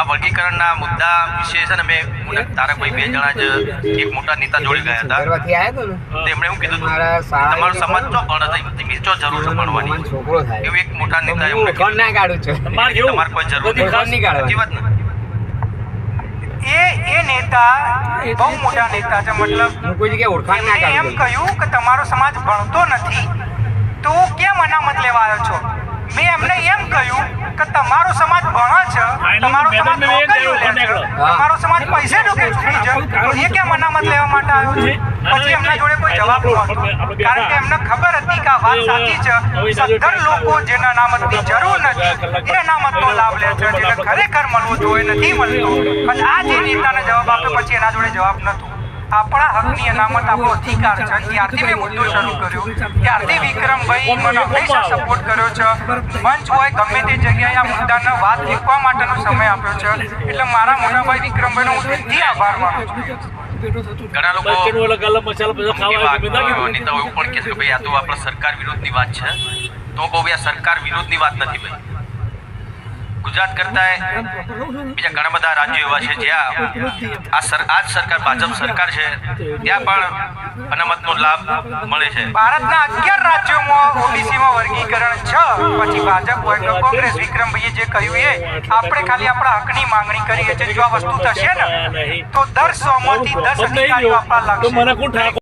આ વર્ગીકરણના મુદ્દા વિશે છે ને મેં તારકભાઈ બે જણા જ એક મોટા નેતા જોડી ગયા હતા. ઘરવાથી આવ્યો હતો ને? તો એમણે એવું કીધું તમારો સમાજ ચો ભણે છે ચો જરૂર છે ભણવાની. એવું એક મોટા નેતા એમણે ઓળખાણ ના કાઢું છું. તમારે કોઈ જરૂર નથી. સાચી વાત ને? એ એ નેતા બહુ મોટા નેતા છે મતલબ કોઈ જગ્યાએ ઓળખાણ ના એમણે એમ કહ્યું કે તમારો સમાજ ભણતો નથી. તો કેમ અનામત લેવા આવ્યો છો? મેં એમને એમ કહ્યું કે તમારો સમાજ ભણે છે આઈનું તમારો સમાજ છે. તમારો સમાજ પૈસે ઢોકે છે તો એ કેમ અનામત લેવા માટે આવ્યો છે પછી એમના જોડે કોઈ જવાબ નહોતો કારણ કે એમને ખબર હતી કે આ વાત સાચી છે સત્તર લોકો જેને અનામતની જરૂર નથી એ અનામતનો લાભ લે છે જેને ખરેખર મળવું જોઈએ નથી મળતું અને આ જે નેતાને જવાબ આપ્યો પછી એના જોડે જવાબ નહોતો આપણા હકની અનામત આપણો અધિકાર છે. ત્યારથી મેં મુદ્દો શરૂ કર્યો. ત્યારથી વિક્રમભાઈ મને હંમેશા સપોર્ટ કર્યો છે. મંચ હોય ગમે તે જગ્યાએ આ મુદ્દાને વાત મૂકવા માટેનો સમય આપ્યો છે. એટલે મારા મોટાભાઈ વિક્રમભાઈનો હું દિલથી આભાર માનું છું. ઘણા લોકો. નેતાઓ એવું પણ કે ભાઈ આ તો આપણા સરકાર વિરોધની વાત છે. તો કહું આ સરકાર વિરોધની વાત નથી ભાઈ. ગુજરાત કરતા બીજા ઘણા બધા રાજ્યો એવા છે જ્યાં આ આ સરકાર ભાજપ સરકાર છે ત્યાં પણ અનામતનો લાભ મળે છે. ભારતના અગિયાર રાજ્યોમાં ઓબીસીમાં વર્ગીકરણ છે. પછી ભાજપ હોય કોંગ્રેસ વિક્રમભાઈએ જે કહ્યું એ આપણે ખાલી આપણા હકની માંગણી કરીએ છીએ. જો આ વસ્તુ થશે ને તો દર સો માંથી દસ અધિકારીઓ. આપણા લાગશે.